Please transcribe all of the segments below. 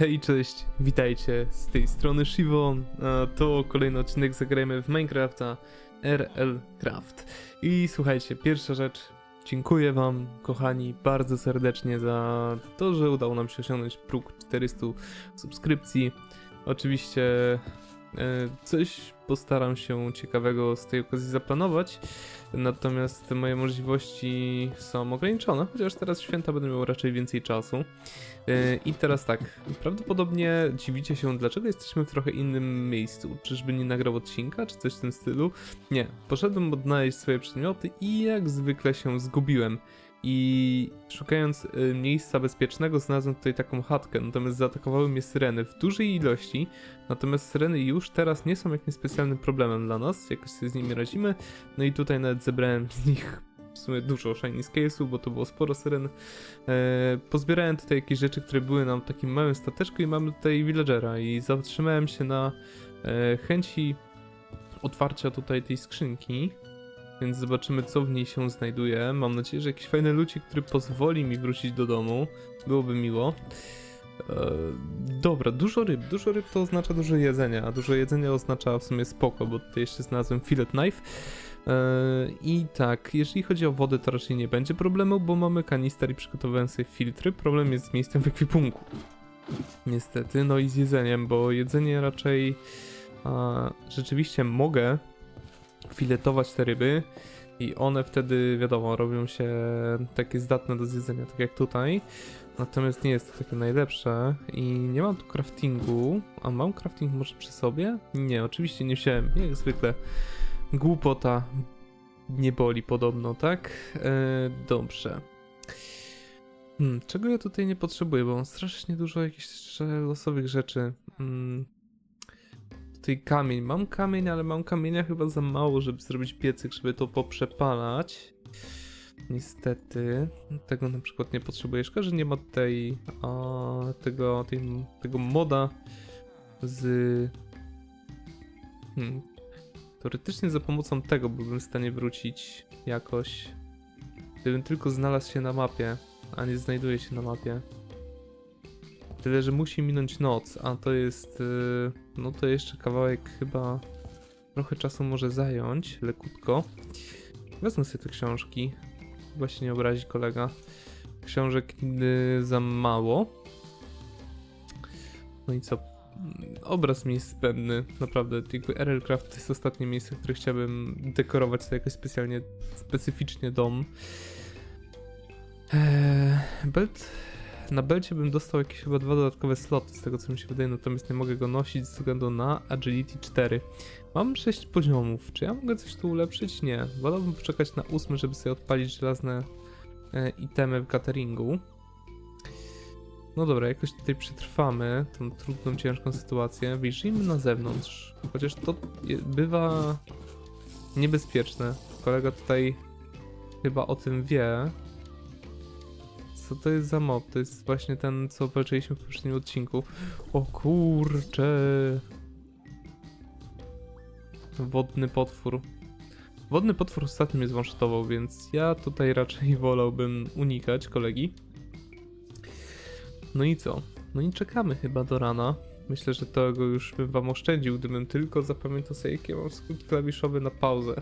Hej, cześć, witajcie z tej strony Shivo. To kolejny odcinek zagrajmy w Minecrafta RL Craft. I słuchajcie, pierwsza rzecz, dziękuję wam, kochani, bardzo serdecznie za to, że udało nam się osiągnąć próg 400 subskrypcji. Oczywiście coś postaram się ciekawego z tej okazji zaplanować, natomiast moje możliwości są ograniczone, chociaż teraz święta będę miał raczej więcej czasu. Yy, I teraz tak, prawdopodobnie dziwicie się, dlaczego jesteśmy w trochę innym miejscu. Czyżby nie nagrał odcinka, czy coś w tym stylu? Nie, poszedłem odnaleźć swoje przedmioty i jak zwykle się zgubiłem. I szukając y, miejsca bezpiecznego, znalazłem tutaj taką chatkę, natomiast zaatakowały mnie syreny w dużej ilości. Natomiast syreny już teraz nie są jakimś specjalnym problemem dla nas, jakoś sobie z nimi radzimy. No i tutaj nawet zebrałem z nich w sumie dużo shiny scalesów, bo to było sporo syren. E, pozbierałem tutaj jakieś rzeczy, które były nam w takim małym stateczku i mamy tutaj villagera i zatrzymałem się na e, chęci otwarcia tutaj tej skrzynki. Więc zobaczymy, co w niej się znajduje. Mam nadzieję, że jakiś fajny lucik, który pozwoli mi wrócić do domu. Byłoby miło. E, dobra, dużo ryb. Dużo ryb to oznacza dużo jedzenia, a dużo jedzenia oznacza w sumie spoko, bo tutaj jeszcze znalazłem fillet knife. E, I tak, jeżeli chodzi o wodę, to raczej nie będzie problemu, bo mamy kanister i przygotowałem sobie filtry. Problem jest z miejscem w ekwipunku. Niestety, no i z jedzeniem, bo jedzenie raczej a, rzeczywiście mogę filetować te ryby i one wtedy, wiadomo, robią się takie zdatne do zjedzenia, tak jak tutaj. Natomiast nie jest to takie najlepsze i nie mam tu craftingu. A mam crafting może przy sobie? Nie, oczywiście nie wziąłem, jak zwykle. Głupota nie boli podobno, tak? E, dobrze. Hmm, czego ja tutaj nie potrzebuję, bo mam strasznie dużo jakichś losowych rzeczy. Hmm. Tutaj kamień. Mam kamień, ale mam kamienia chyba za mało, żeby zrobić piecyk, żeby to poprzepalać. Niestety. Tego na przykład nie potrzebuję. Szkoda, że nie ma tej, a, tego, tej, tego moda z... Hmm. Teoretycznie za pomocą tego byłbym w stanie wrócić jakoś. Gdybym tylko znalazł się na mapie, a nie znajduje się na mapie. Tyle, że musi minąć noc, a to jest. Yy, no to jeszcze kawałek chyba. Trochę czasu może zająć, lekutko. Wezmę sobie te książki. Się nie obrazi kolega. Książek za mało. No i co? Obraz mi jest zbędny, naprawdę. Jakby RL Craft to jest ostatnie miejsce, które chciałbym dekorować sobie jakoś specjalnie, specyficznie dom. Eee, na belcie bym dostał jakieś chyba dwa dodatkowe sloty, z tego co mi się wydaje, natomiast nie mogę go nosić ze względu na Agility 4. Mam 6 poziomów, czy ja mogę coś tu ulepszyć? Nie. Wolałbym poczekać na 8, żeby sobie odpalić żelazne e, itemy w cateringu. No dobra, jakoś tutaj przetrwamy tą trudną, ciężką sytuację. Wyjrzyjmy na zewnątrz, chociaż to bywa niebezpieczne. Kolega tutaj chyba o tym wie. Co to jest za mob? To jest właśnie ten, co walczyliśmy w poprzednim odcinku. O kurcze. Wodny potwór. Wodny potwór ostatnio mnie zwanshotował, więc ja tutaj raczej wolałbym unikać kolegi. No i co? No i czekamy chyba do rana. Myślę, że tego już bym wam oszczędził, gdybym tylko zapamiętał sobie, jakie mam skrót klawiszowy na pauzę.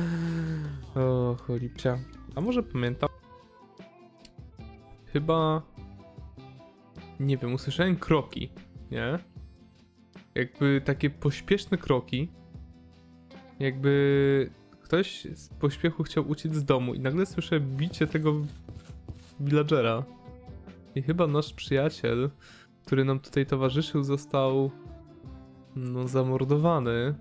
o, cholipcia. A może pamiętam? Chyba... Nie wiem, usłyszałem kroki, nie? Jakby takie pośpieszne kroki. Jakby ktoś z pośpiechu chciał uciec z domu i nagle słyszę bicie tego villagera. I chyba nasz przyjaciel, który nam tutaj towarzyszył, został no zamordowany.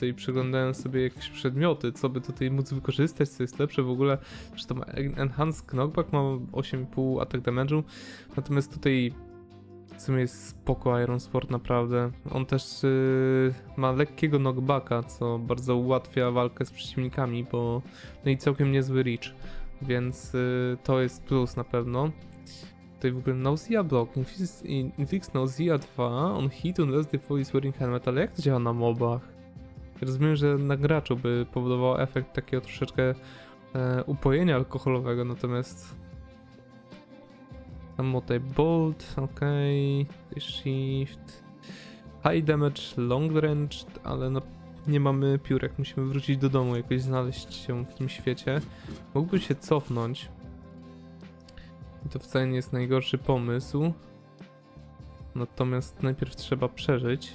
Tutaj przeglądałem sobie jakieś przedmioty, co by tutaj móc wykorzystać, co jest lepsze w ogóle. Zresztą Enhanced Knockback ma 8,5 attack damage'u, natomiast tutaj w sumie jest spoko Iron Sport naprawdę. On też yy, ma lekkiego knockbacka, co bardzo ułatwia walkę z przeciwnikami, bo no i całkiem niezły reach, więc yy, to jest plus na pewno. Tutaj w ogóle Nausea block, infix Nausea 2 on hit unless the foe is wearing helmet, ale jak to działa na mobach? Rozumiem, że na graczu by powodował efekt takiego troszeczkę e, upojenia alkoholowego, natomiast Mote Bolt, ok. Shift. High damage, long range, ale no nie mamy piórek, musimy wrócić do domu, jakoś znaleźć się w tym świecie. Mógłby się cofnąć. To wcale nie jest najgorszy pomysł. Natomiast najpierw trzeba przeżyć.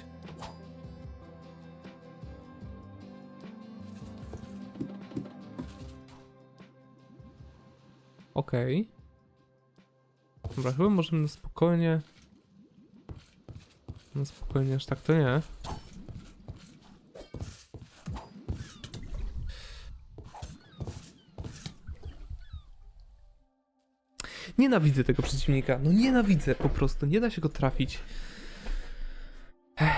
Okej. Dobra, chyba możemy na spokojnie. Na spokojnie, aż tak to nie. Nienawidzę tego przeciwnika. No nienawidzę po prostu. Nie da się go trafić. Ech.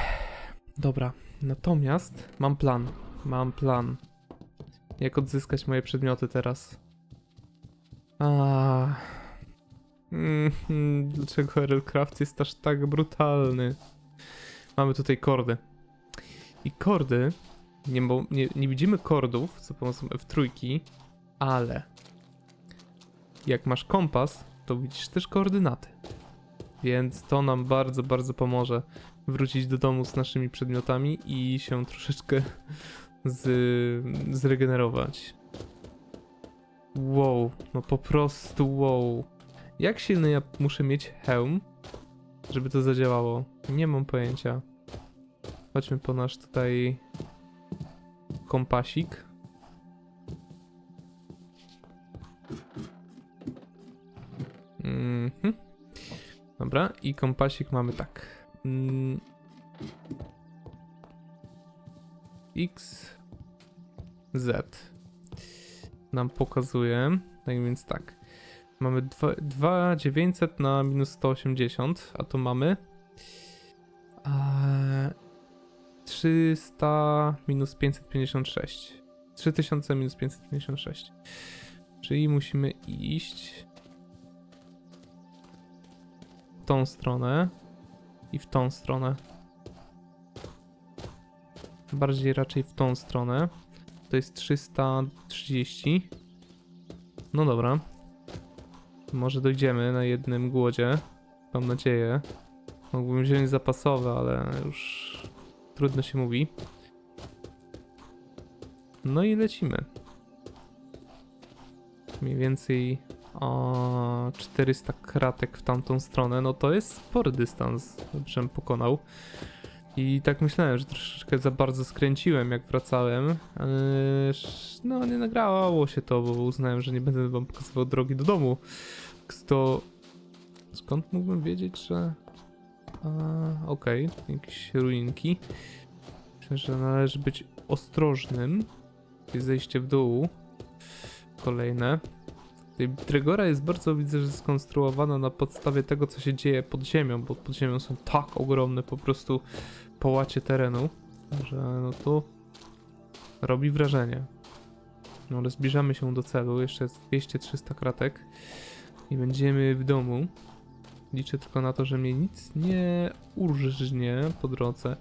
Dobra. Natomiast mam plan. Mam plan. Jak odzyskać moje przedmioty teraz. A. Mm, dlaczego Railcraft jest aż tak brutalny? Mamy tutaj kordy. I kordy. Nie, mo- nie, nie widzimy kordów za pomocą F3, ale jak masz kompas, to widzisz też koordynaty. Więc to nam bardzo, bardzo pomoże wrócić do domu z naszymi przedmiotami i się troszeczkę z, zregenerować. Wow, no po prostu wow. Jak silny ja muszę mieć hełm, żeby to zadziałało? Nie mam pojęcia. Chodźmy po nasz tutaj kompasik. Mhm. Dobra, i kompasik mamy tak. Mm. X, Z nam pokazuje. Tak więc tak. Mamy 2900 na minus 180, a tu mamy eee, 300 minus 556. 3000 minus 556. Czyli musimy iść w tą stronę i w tą stronę. Bardziej raczej w tą stronę. To jest 330. No dobra. Może dojdziemy na jednym głodzie. Mam nadzieję. Mógłbym wziąć zapasowe, ale już trudno się mówi. No i lecimy. Mniej więcej o 400 kratek w tamtą stronę. No to jest spory dystans, żebym pokonał. I tak myślałem, że troszeczkę za bardzo skręciłem jak wracałem. No nie nagrało się to, bo uznałem, że nie będę wam pokazywał drogi do domu. To skąd mógłbym wiedzieć, że... Okej, jakieś ruinki. Myślę, że należy być ostrożnym. Jest zejście w dół. Kolejne. Tutaj Trygora jest bardzo, widzę, że skonstruowana na podstawie tego, co się dzieje pod ziemią, bo pod ziemią są tak ogromne po prostu połacie terenu, że no to robi wrażenie. No ale zbliżamy się do celu, jeszcze jest 200-300 kratek i będziemy w domu. Liczę tylko na to, że mnie nic nie urżnie po drodze.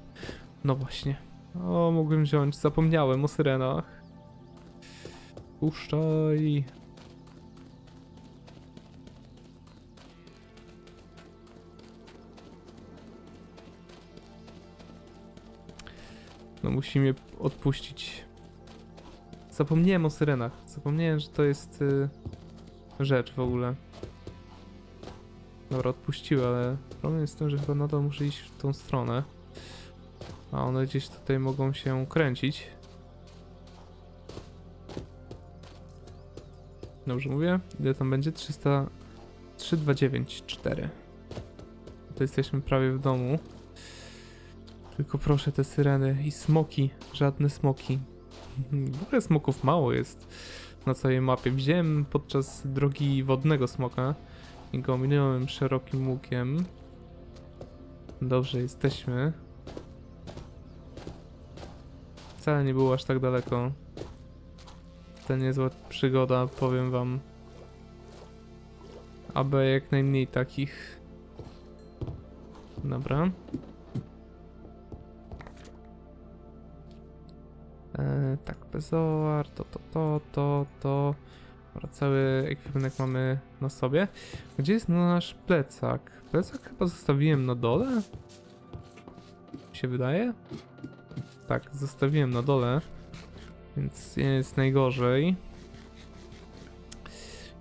No właśnie. O, mogłem wziąć, zapomniałem o syrenach. Puszczaj. No musi mnie odpuścić. Zapomniałem o syrenach. Zapomniałem, że to jest y, rzecz w ogóle. Dobra, odpuściły, ale problem jest w tym, że chyba nadal muszę iść w tą stronę. A one gdzieś tutaj mogą się kręcić. Dobrze mówię? Ile tam będzie? 300... 3294. To jesteśmy prawie w domu. Tylko proszę te syreny i smoki. Żadne smoki. W ogóle smoków mało jest na całej mapie. Wziąłem podczas drogi wodnego smoka i go ominąłem szerokim łukiem. Dobrze, jesteśmy. Wcale nie było aż tak daleko. To niezła przygoda, powiem wam. Aby jak najmniej takich. Dobra. Tak, bezoar, to, to, to, to, to. Dobra, cały ekwipunek mamy na sobie. Gdzie jest nasz plecak? Plecak chyba zostawiłem na dole? Mi się wydaje? Tak, zostawiłem na dole. Więc nie jest najgorzej.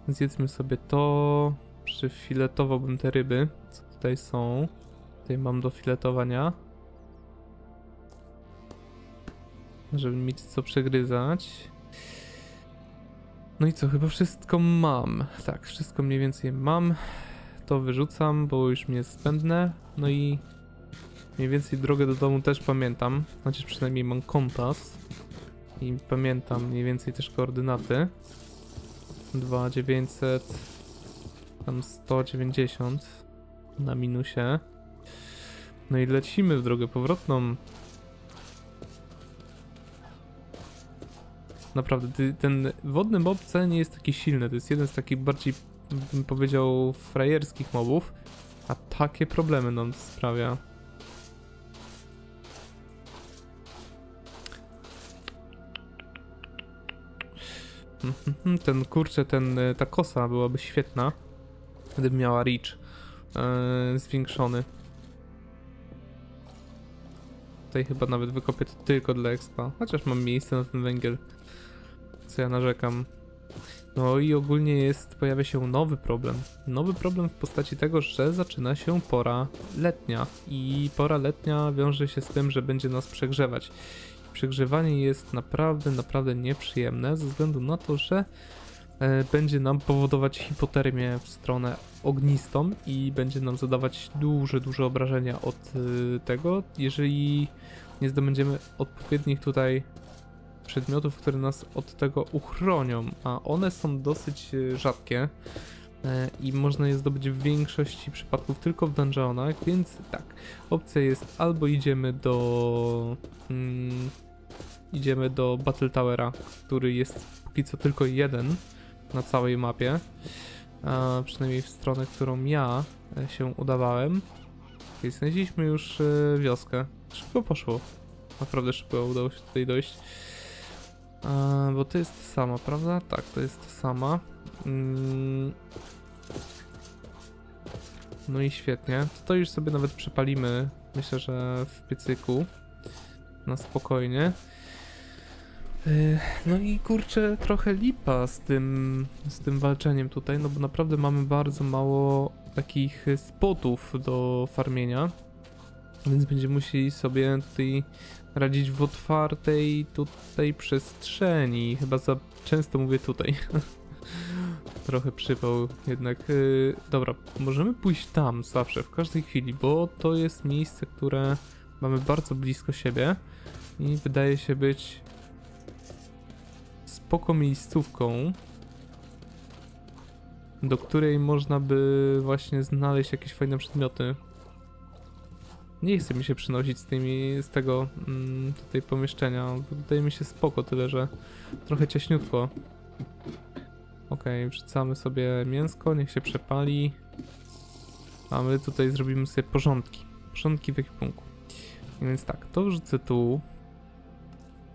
Zjedzmy sobie to. Przyfiletowałbym te ryby, co tutaj są. Tutaj mam do filetowania. Żeby mieć co przegryzać. No i co, chyba wszystko mam. Tak, wszystko mniej więcej mam. To wyrzucam, bo już mi jest zbędne. No i mniej więcej drogę do domu też pamiętam. Chociaż przynajmniej mam kompas. I pamiętam mniej więcej też koordynaty. 2900 tam 190 na minusie. No i lecimy w drogę powrotną. Naprawdę, ten wodny mob wcale nie jest taki silny. To jest jeden z takich bardziej, bym powiedział, frajerskich mobów. A takie problemy nam sprawia. Ten kurczę, ten, ta kosa byłaby świetna, gdyby miała reach e, zwiększony. Tutaj chyba nawet wykopię to tylko dla expa, chociaż mam miejsce na ten węgiel, co ja narzekam. No i ogólnie jest, pojawia się nowy problem. Nowy problem w postaci tego, że zaczyna się pora letnia i pora letnia wiąże się z tym, że będzie nas przegrzewać. Przegrzewanie jest naprawdę, naprawdę nieprzyjemne ze względu na to, że e, będzie nam powodować hipotermię w stronę ognistą i będzie nam zadawać duże, duże obrażenia od e, tego, jeżeli nie zdobędziemy odpowiednich tutaj przedmiotów, które nas od tego uchronią, a one są dosyć e, rzadkie e, i można je zdobyć w większości przypadków tylko w dungeonach, więc tak, opcja jest albo idziemy do mm, idziemy do Battle Towera, który jest póki co tylko jeden na całej mapie, a przynajmniej w stronę, którą ja e, się udawałem. Okay, znaleźliśmy już wioskę. Szybko poszło. Naprawdę szybko udało się tutaj dojść. A, bo to jest sama, prawda? Tak, to jest sama. Mm. No i świetnie. To, to już sobie nawet przepalimy. Myślę, że w piecyku. Na spokojnie. Yy, No i kurczę, trochę lipa z tym, z tym walczeniem tutaj, no bo naprawdę mamy bardzo mało takich spotów do farmienia, więc będziemy musieli sobie tutaj radzić w otwartej tutaj przestrzeni. Chyba za często mówię tutaj. Trochę przypał jednak. Yy, dobra, możemy pójść tam zawsze, w każdej chwili, bo to jest miejsce, które mamy bardzo blisko siebie i wydaje się być spoko miejscówką, do której można by właśnie znaleźć jakieś fajne przedmioty. Nie chce mi się przynosić z tymi, z tego mm, tutaj pomieszczenia. Wydaje mi się spoko, tyle że trochę ciaśniutko. Okej, wrzucamy sobie mięsko, niech się przepali. A my tutaj zrobimy sobie porządki. Porządki w ekwipunku. Więc tak, to wrzucę tu.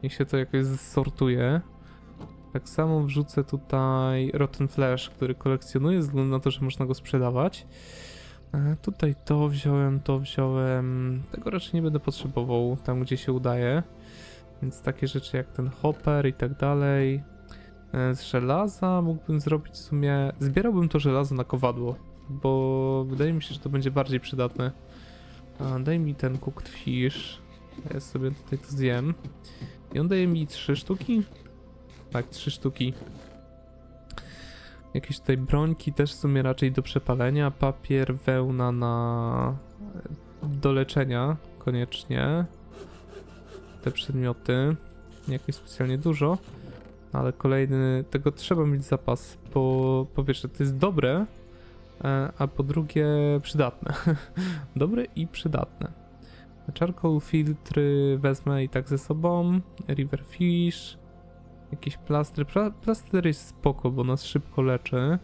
Niech się to jakoś zsortuje. Tak samo wrzucę tutaj Rotten Flash, który kolekcjonuję względu na to, że można go sprzedawać. E, tutaj to wziąłem, to wziąłem. Tego raczej nie będę potrzebował tam, gdzie się udaje. Więc takie rzeczy jak ten hopper i tak dalej. E, Z żelaza mógłbym zrobić w sumie. Zbierałbym to żelazo na kowadło, bo wydaje mi się, że to będzie bardziej przydatne. A, daj mi ten cooked fish. Ja sobie tutaj to zjem. I on daje mi trzy sztuki? Tak, trzy sztuki. Jakieś tutaj brońki też w sumie raczej do przepalenia. Papier, wełna na e, do leczenia koniecznie. Te przedmioty. Nie jakoś specjalnie dużo. Ale kolejny, tego trzeba mieć zapas, bo po pierwsze to jest dobre, e, a po drugie przydatne. dobre i przydatne. Charcoal filtry wezmę i tak ze sobą. River fish. Jakieś plastry. Pla plaster jest spoko, bo nas szybko leczy.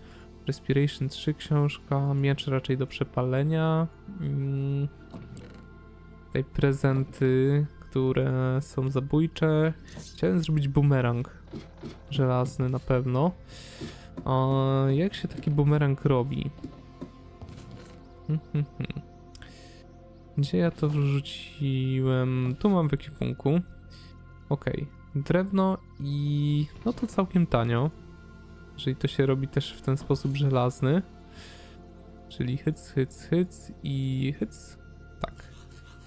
Respiration 3 książka. Miecz raczej do przepalenia. Mm. Tutaj prezenty, które są zabójcze. Chciałem zrobić bumerang żelazny na pewno. A jak się taki bumerang robi? Hmm, hmm, hmm. Gdzie ja to wrzuciłem? Tu mam w ekwipunku. Okej, drewno i no to całkiem tanio. Jeżeli to się robi też w ten sposób żelazny. Czyli hyc, hyc, hyc i hyc. Tak.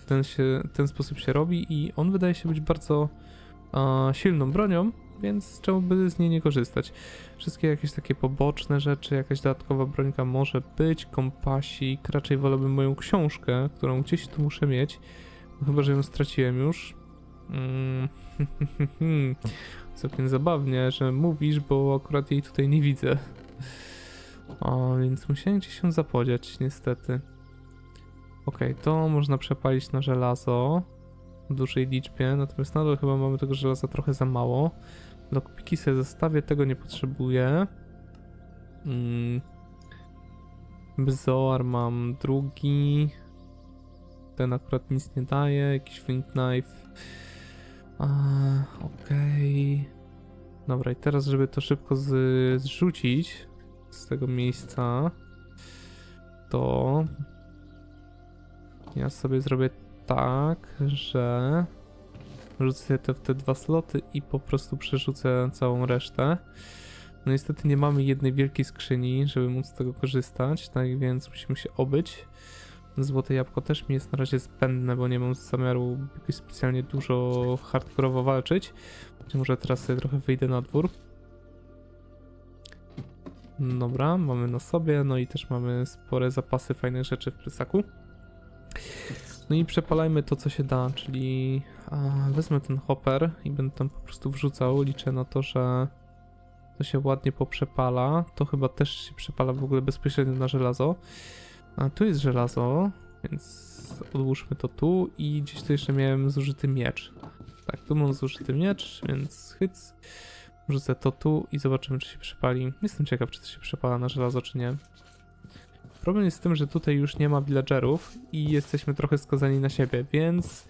Ten, się, ten sposób się robi i on wydaje się być bardzo a, silną bronią, więc czemu by z niej nie korzystać? Wszystkie jakieś takie poboczne rzeczy, jakaś dodatkowa brońka może być, kompasik, raczej wolałbym moją książkę, którą gdzieś tu muszę mieć, no chyba, że ją straciłem już. Mm, Całkiem zabawnie, że mówisz, bo akurat jej tutaj nie widzę. O, więc musiałem gdzieś się zapodziać, niestety. Okej, to można przepalić na żelazo w dużej liczbie, natomiast nadal chyba mamy tego żelaza trochę za mało. Lockpiki sobie zostawię, tego nie potrzebuję. Mm. Bzoar mam drugi. Ten akurat nic nie daje, jakiś flint knife. Okej. Dobra, i teraz, żeby to szybko z, zrzucić z tego miejsca, to ja sobie zrobię tak, że rzucę w te dwa sloty i po prostu przerzucę całą resztę. No niestety nie mamy jednej wielkiej skrzyni, żeby móc z tego korzystać, tak więc musimy się obyć. Złote jabłko też mi jest na razie zbędne, bo nie mam zamiaru jakoś specjalnie dużo hardkorowo walczyć. Może teraz sobie trochę wyjdę na dwór. Dobra, mamy na sobie, no i też mamy spore zapasy fajnych rzeczy w plecaku. No i przepalajmy to, co się da, czyli wezmę ten hopper i będę tam po prostu wrzucał. Liczę na to, że to się ładnie poprzepala. To chyba też się przepala w ogóle bezpośrednio na żelazo. A tu jest żelazo, więc odłóżmy to tu i gdzieś tu jeszcze miałem zużyty miecz. Tak, tu mam zużyty miecz, więc hyc. Wrzucę to tu i zobaczymy, czy się przepali. Jestem ciekaw, czy to się przepala na żelazo, czy nie. Problem jest z tym, że tutaj już nie ma villagerów i jesteśmy trochę skazani na siebie, więc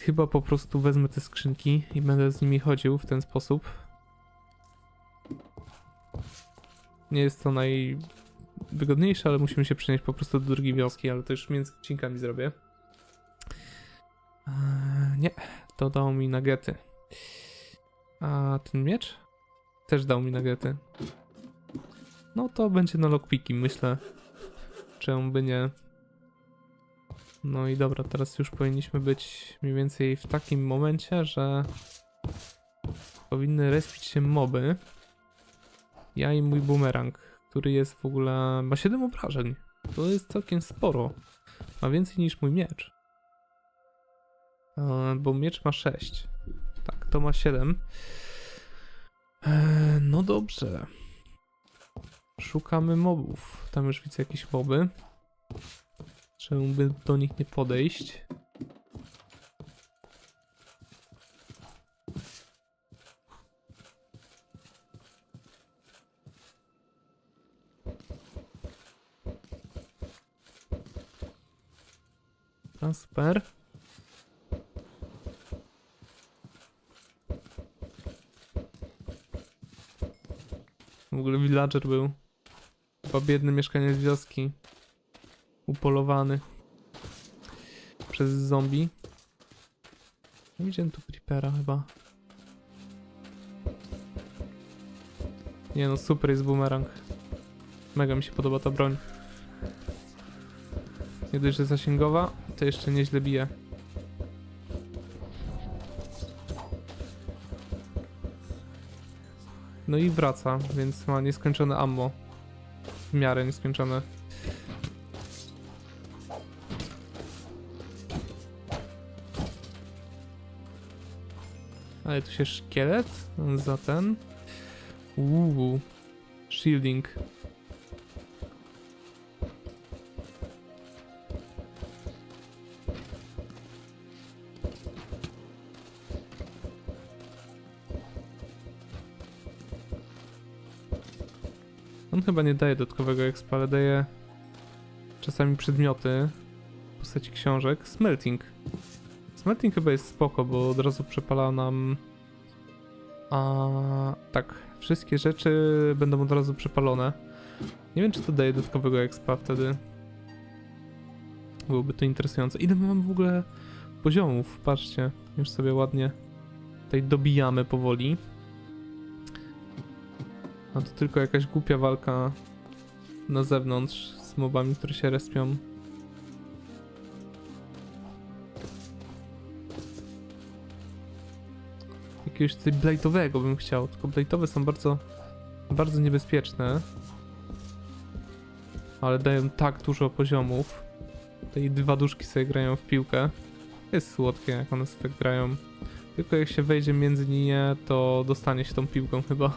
chyba po prostu wezmę te skrzynki i będę z nimi chodził w ten sposób. Nie jest to najwygodniejsze, ale musimy się przenieść po prostu do drugiej wioski, ale to już między odcinkami zrobię. Eee, nie, to dało mi nagety. A ten miecz? Też dał mi nagety. No to będzie na lockpiki, myślę. Czemu by nie? No i dobra, teraz już powinniśmy być mniej więcej w takim momencie, że powinny respić się moby. Ja i mój bumerang, który jest w ogóle... ma 7 obrażeń. To jest całkiem sporo. Ma więcej niż mój miecz. E, bo miecz ma 6. Tak, to ma 7. E, no dobrze. Szukamy mobów. Tam już widzę jakieś moby. Czemu by do nich nie podejść? A, super. W ogóle villager był. Chyba biedny mieszkaniec wioski. Upolowany. Przez zombie. Nie widziałem tu creepera chyba. Nie no, super jest boomerang. Mega mi się podoba ta broń. Nie dość, że zasięgowa, to jeszcze nieźle bije. No i wraca, więc ma nieskończone ammo. W miarę nieskończone. Ale tu się szkielet za ten. Uuu. Shielding. On chyba nie daje dodatkowego expa, ale daje czasami przedmioty w postaci książek. Smelting. Smelting chyba jest spoko, bo od razu przepala nam... A tak, wszystkie rzeczy będą od razu przepalone. Nie wiem, czy to daje dodatkowego expa wtedy. Byłoby to interesujące. Ile my mamy w ogóle poziomów? Patrzcie, już sobie ładnie tutaj dobijamy powoli. A to tylko jakaś głupia walka na zewnątrz z mobami, które się respią. Jakiegoś tutaj blade'owego bym chciał, tylko blade'owe są bardzo, bardzo niebezpieczne. Ale dają tak dużo poziomów. Tej dwa duszki sobie grają w piłkę. Jest słodkie, jak one sobie grają. Tylko jak się wejdzie między nie, to dostanie się tą piłką chyba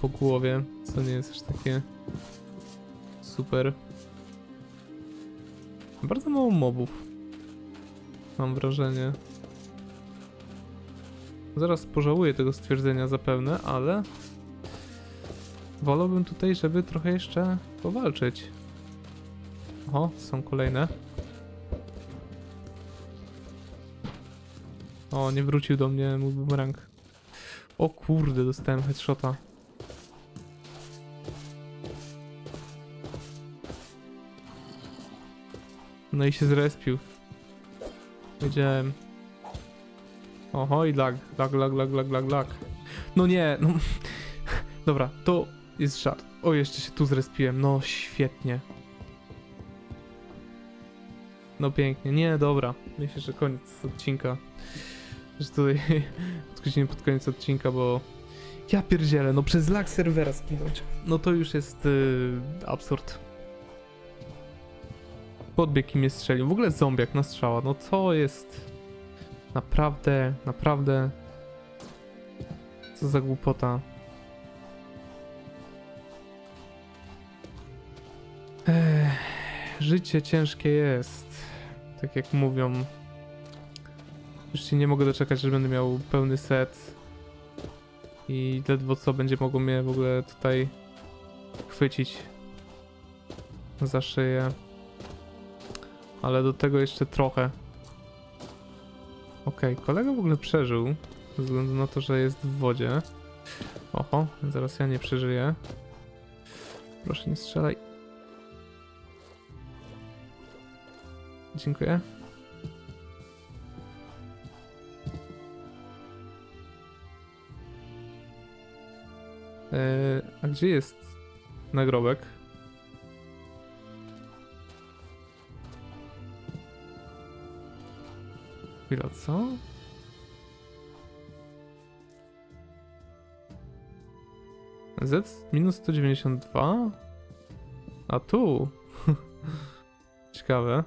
po głowie, co nie jest aż takie super. Bardzo mało mobów. Mam wrażenie. Zaraz pożałuję tego stwierdzenia zapewne, ale wolałbym tutaj, żeby trochę jeszcze powalczyć. O, są kolejne. O, nie wrócił do mnie mój bumerang. O kurde, dostałem headshota. No i się zrespił. Wiedziałem. Oho, i lag, lag, lag, lag, lag, lag, lag. No nie, no. Dobra, to jest żart. O, jeszcze się tu zrespiłem. No, świetnie. No pięknie. Nie, dobra. Myślę, że koniec odcinka. Że tutaj odchodzimy pod koniec odcinka, bo ja pierdzielę, no przez lag serwera skinąć. No to już jest yy, absurd. Podbieg i mnie strzelił. W ogóle zombiak na strzała. No co jest? Naprawdę, naprawdę. Co za głupota. Ech, życie ciężkie jest. Tak jak mówią. Już się nie mogę doczekać, że będę miał pełny set. I ledwo co będzie mogło mnie w ogóle tutaj chwycić za szyję. Ale do tego jeszcze trochę. Okej, kolega w ogóle przeżył. Ze względu na to, że jest w wodzie. Oho, zaraz ja nie przeżyję. Proszę nie strzelaj. Dziękuję. Eee, a gdzie jest nagrobek? Chwila, co? Z minus 192? A tu? Ciekawe.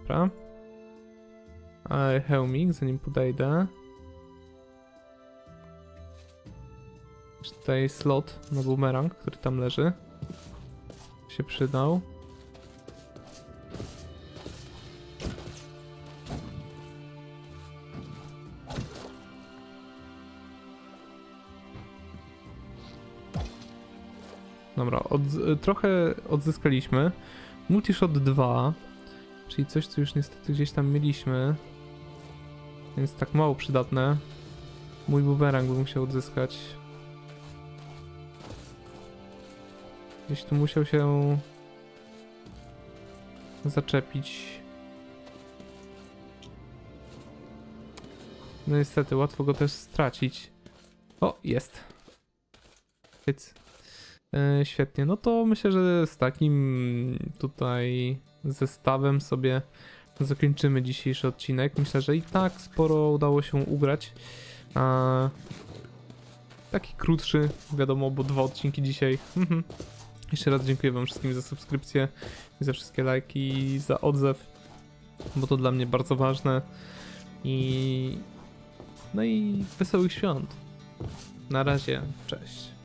Dobra. Ale hełmik, zanim podejdę. Jeszcze Tutaj slot na boomerang, który tam leży. Się przydał. Dobra, odz- trochę odzyskaliśmy. Multishot 2, czyli coś, co już niestety gdzieś tam mieliśmy. Więc tak mało przydatne. Mój boomerang bym musiał odzyskać. Gdzieś tu musiał się zaczepić. No niestety, łatwo go też stracić. O, jest. Hyc. E, świetnie, no to myślę, że z takim tutaj zestawem sobie zakończymy dzisiejszy odcinek. Myślę, że i tak sporo udało się ugrać. A, taki krótszy, wiadomo, bo dwa odcinki dzisiaj. Jeszcze raz dziękuję wam wszystkim za subskrypcję za wszystkie lajki za odzew, bo to dla mnie bardzo ważne. I no i wesołych świąt. Na razie, cześć.